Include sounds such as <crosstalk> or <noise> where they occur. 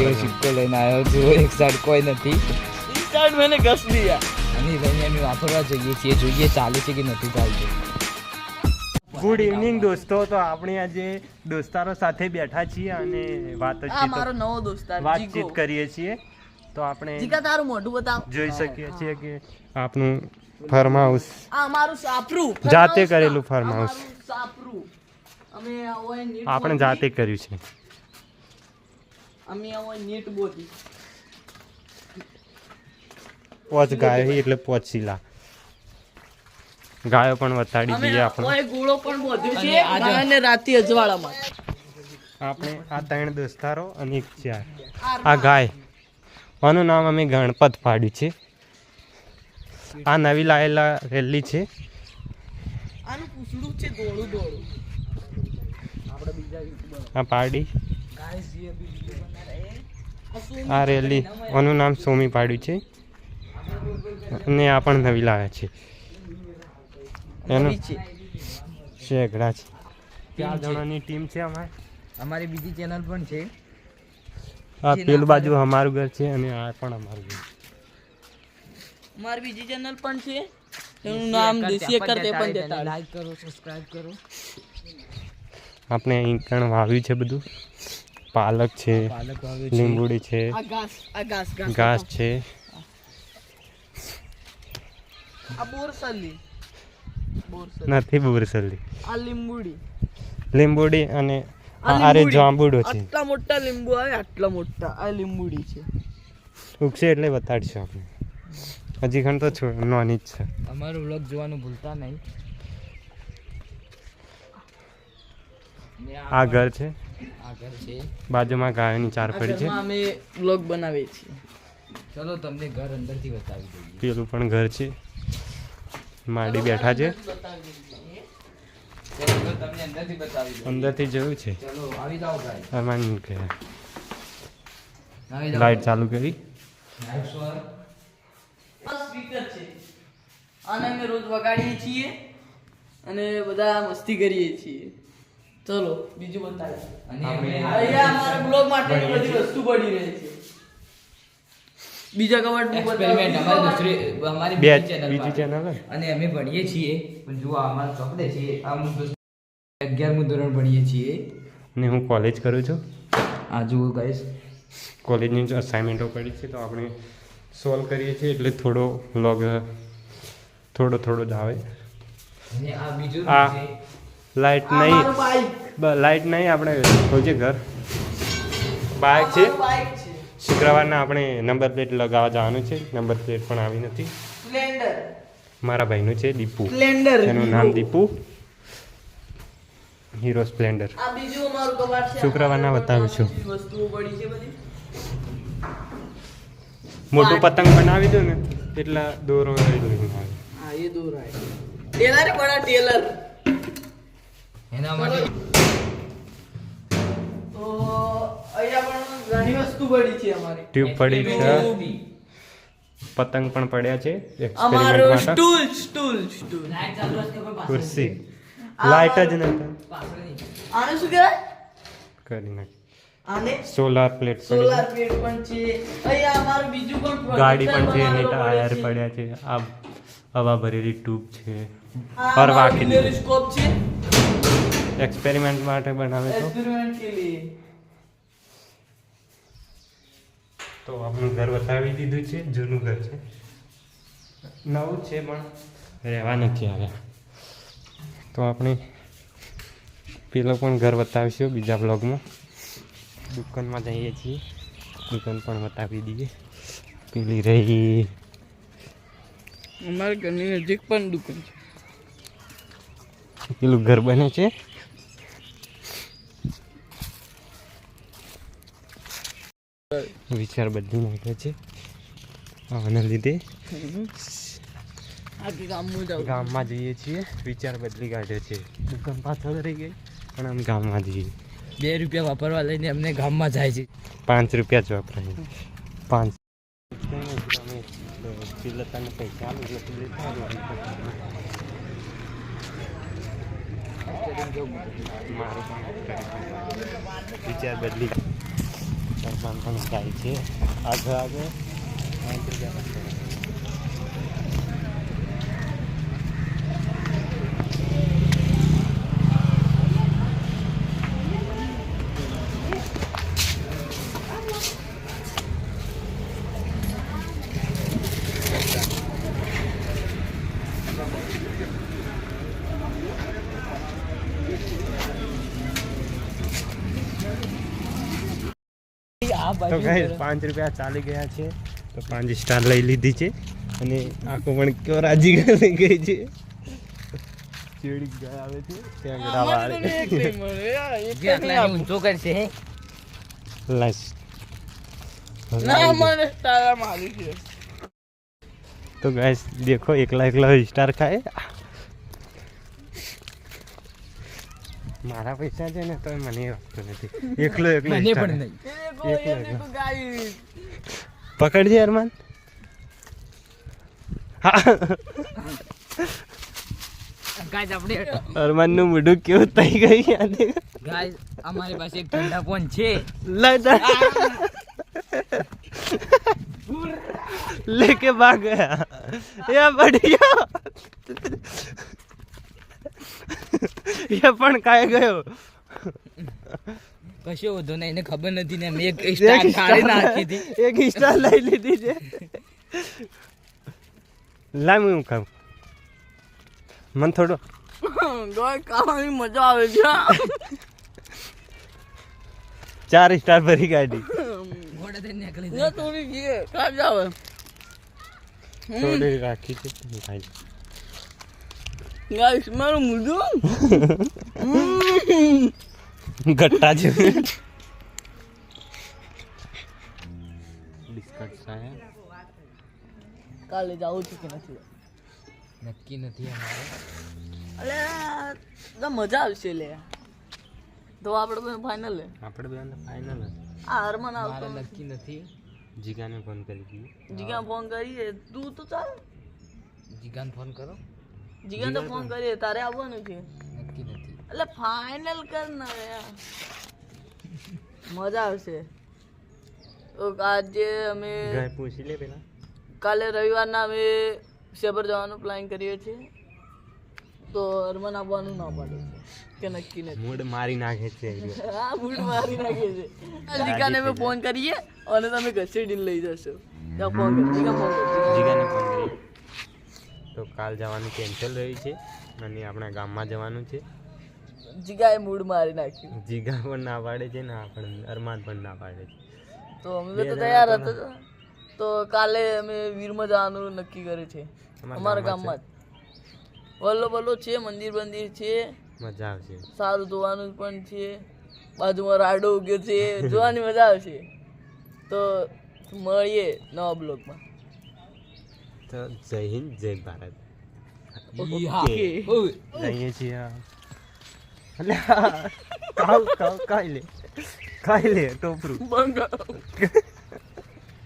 જેવો સિક્કો લઈને આવ્યો છું. એક સાઈડ કોઈ નથી. સાઈડ મને ઘસ દીયા અને ભાઈ અમે વાપરવા જઈએ છીએ. જોઈએ ચાલે છે કે નથી ચાલતું. ગુડ ઇવનિંગ દોસ્તો. તો આપણે આજે દોસ્તારો સાથે બેઠા છીએ અને વાતચીત મારો નવો દોસ્તાર વાતચીત કરીએ છીએ. તો આપણે જીકા તારું મોઢું બતાવ. જોઈ શકીએ છીએ કે આપનું ફાર્મ હાઉસ આ અમારું સાપરું. જાતે કરેલું ફાર્મ હાઉસ સાપરું. અમે આપણે જાતે કર્યું છે. અમે આવો નીટ બોધી. પોચ ગાયો એટલે પોચી લા ગાયો પણ વતાડી દઈએ આપણે. ઓય ગોળો પણ બોધ્યો છે. અને રાતી અજવાળામાં. આપણે આ ત્રણ દોસ્તારો અને એક ચાર. આ ગાય. આનું નામ અમે ગણપત પાડ્યું છે. આ નવી લાયેલા રેલી છે. આનું પૂછડું છે દોડું દોડું આ પાડી. આ શું આ રેલી આનું નામ સોમી પાડ્યું છે. અને આ પણ નવી લાવે છે. એનું છે. શેગડા છે. ચાર જણાની ટીમ છે અમારે. અમારી બીજી ચેનલ પણ છે. આ પેલું બાજુ અમારું ઘર છે અને આ પણ અમારું ઘર મારી બીજી ચેનલ પણ છે. એનું નામ દેશી એકર તે પણ દેતા લાઈક કરો સબસ્ક્રાઇબ કરો. આપણે અહીં કણ વાવ્યું છે બધું. પાલક છે લીંબુડી છે આ ઘાસ આ ઘાસ ઘાસ ઘાસ છે. નથી બોરસલી. બોરસલી. નથી બુરસલી. આ લીંબુડી. લીંબુડી અને આ આ અરે જાંબુડો છે. આટલા મોટા લીંબુ આવે આટલા મોટા. આ લીંબુડી છે. ઉગશે એટલે બતાડશું આપણે. હજી ખણ તો નાની જ છે. અમારો વ્લોગ જોવાનું ભૂલતા નહીં. આ ઘર છે? આ ઘર છે. બાજુમાં ગાયોની ચાર પડી છે અમે બ્લોગ બનાવીએ છીએ. ચલો તમને ઘર અંદરથી બતાવી દઈએ. પેલું પણ ઘર છે. માડી બેઠા છે. અંદરથી બતાવી જોયું છે. લાઈટ ચાલુ કરી. લાઈટ સ્પીકર છે. આને અમે રોજ વગાડીએ છીએ અને બધા મસ્તી કરીએ છીએ. ચલો બીજું અને અમારા બ્લોગ માટે બધી વસ્તુ પડી રહી છે. બીજા કબાટ એક્સપેરિમેન્ટ અમારી દૂસરી અમારી બે બીજી ચેનલ બીજી ચેનલ હે? અને અમે ભણીએ છીએ પણ જો અમાર અમારા ચોપડે છે આમ હું દોસ્ત ધોરણ ભણીએ છીએ. ને હું કોલેજ કરું છું. આ જુઓ ગાઈસ કોલેજની જ અસાઇનમેન્ટો પડી છે તો આપણે સોલ્વ કરીએ છીએ એટલે થોડો લોગ થોડો થોડો જ આવે. અને આ બીજું છે લાઇટ નહીં. લાઇટ નહીં આપણે ખોલીએ ઘર. બાઇક છે? શુક્રવારના આપણે નંબર પ્લેટ લગાવવા જવાનું છે. નંબર પ્લેટ પણ આવી નથી. મારા ભાઈનું છે દીપુ. એનું નામ દીપુ. Hero Splendor. શુક્રવારના બતાવું છું. મોટું પતંગ બનાવી દો ને એટલા દોરો લઈ દોરી આવે. ટેલર. એના માટે તો અહીંયા પણ ઘણી વસ્તુ પડી છે અમારી. ટ્યુબ પડી છે. પતંગ પણ પડ્યા છે અમારો એક્સપેરિમેન્ટ માટે. Stool stool stool. ખુરશી. લાઈટ જ નહીં. આને શું કહેવાય? કરી નાખી. આને સોલાર પ્લેટ સોલાર પ્લેટ પણ છે. અહીંયા અમારું બીજું પણ ગાડી પણ છે એની ટાયર પડ્યા છે. આ હવા ભરેલી ટ્યુબ છે ફરવા વાકી દીધું. છે. એક્સપેરિમેન્ટ માટે બનાવે તો. તો આપણું ઘર બતાવી દીધું છે જૂનું ઘર છે. નવું છે પણ રહેવા નથી આવ્યા તો આપણે પેલો પણ ઘર બતાવીશું બીજા બ્લોગમાં દુકાનમાં જઈએ છીએ. દુકાન પણ બતાવી દઈએ. પેલી રહી. અમારા ઘરની નજીક પણ દુકાન છે. પેલું ઘર બને છે. વિચાર બદલી નાખ્યો છે. આના લીધે ગામમાં જઈએ છીએ વિચાર બદલી કાઢ્યો છે. દુકાન પાછળ રહી ગઈ પણ આમ ગામમાં જઈએ. બે રૂપિયા વાપરવા લઈને અમને ગામમાં જાય છે. પાંચ રૂપિયા જ વાપરાય. પાંચ. પૈસા વિચાર બદલી પણ જાય છે આગળ આગળ તો કઈ પાંચ રૂપિયા ચાલી ગયા છે. તો પાંચ સ્ટાર લઈ લીધી છે. અને આખો પણ કયો રાજી લઈ ગઈ છે. ચેડી ગયા આવે છે. ત્યાં આવે. ઊંચો કરશે ના મને તારા મારી છે તો ગાઈસ દેખો એકલા એકલા સ્ટાર ખાય. મારા પૈસા છે ને તો મને આપતો નથી. એકલો એકલો મને પણ નહીં. એકલો પકડજે અરમાન <laughs> મોઢું કેવું થઈ ગયું અમારી પાસે એક લેકે ભાગ ગયા. એ પડી ગયો ये પણ કાય ગયો. કશો વધુ નહીં એને ખબર નથી ને મેં એક સ્ટાર કાઢી <laughs> નાખી હતી. એક સ્ટાર લઈ લીધી છે. લાવ હું ખાવ મન થોડો ગોય ખાવાની મજા આવે છે. ચાર સ્ટાર ભરી ગાડી ઘોડે થઈને નીકળી ને થોડી ઘી ખાઈ આવે થોડી રાખી છે ખાઈ. ગાઈસ મારું મુઢું ગટ્ટા જેવું બિસ્કટ સાયા કાલે જાઉં છું કે નથી નક્કી નથી અમારે અલે તો મજા આવશે લે તો આપણે બધા ફાઇનલ લે આપણે બેન ફાઇનલ આ હરમન આવતો મારે નક્કી નથી જીગાને ફોન કરી દીધી જીગા ફોન કરીએ તું તો ચાલ જીગાને ફોન કરો જીગા તો ફોન કરીએ તારે આવવાનું છે. નક્કી નથી. એટલે ફાઇનલ કર ને મજા આવશે. તો આજે અમે પૂછી લે પેલા. કાલે રવિવારના અમે સેબર જવાનું પ્લાન કરીએ છીએ. તો હરમન આવવાનું ના પાડે છે કે નક્કી નથી. મૂડ મારી નાખે છે. હા મૂડ મારી નાખે છે. જીગાને અમે ફોન કરીએ અને તમે ઘસેડીને લઈ જશો. ત્યાં ફોન કર જીગા ફોન કરો. જીગાને ફોન કરી તો કાલ જવાનું કેન્સલ રહ્યું છે અને આપણા ગામમાં જવાનું છે. જીગાએ મૂડ મારી નાખ્યું. જીગા પણ ના પાડે છે ને આપણે અરમાન પણ ના પાડે છે. તો અમે તો તૈયાર હતો. તો કાલે અમે વીરમાં જવાનું નક્કી કર્યું છે. અમારા ગામમાં વલ્લો બલ્લો છે મંદિર બંદિર છે. મજા આવશે. સારું જોવાનું પણ છે. બાજુમાં રાડો ઉગ્યો છે. જોવાની મજા આવશે. તો મળીએ નવા બ્લોગમાં. તો જય હિન્દ જય ભારત. જઈએ છીએ. અલ્યા, ખાવ ખાવ લે. કાઈ લે ટોપરું.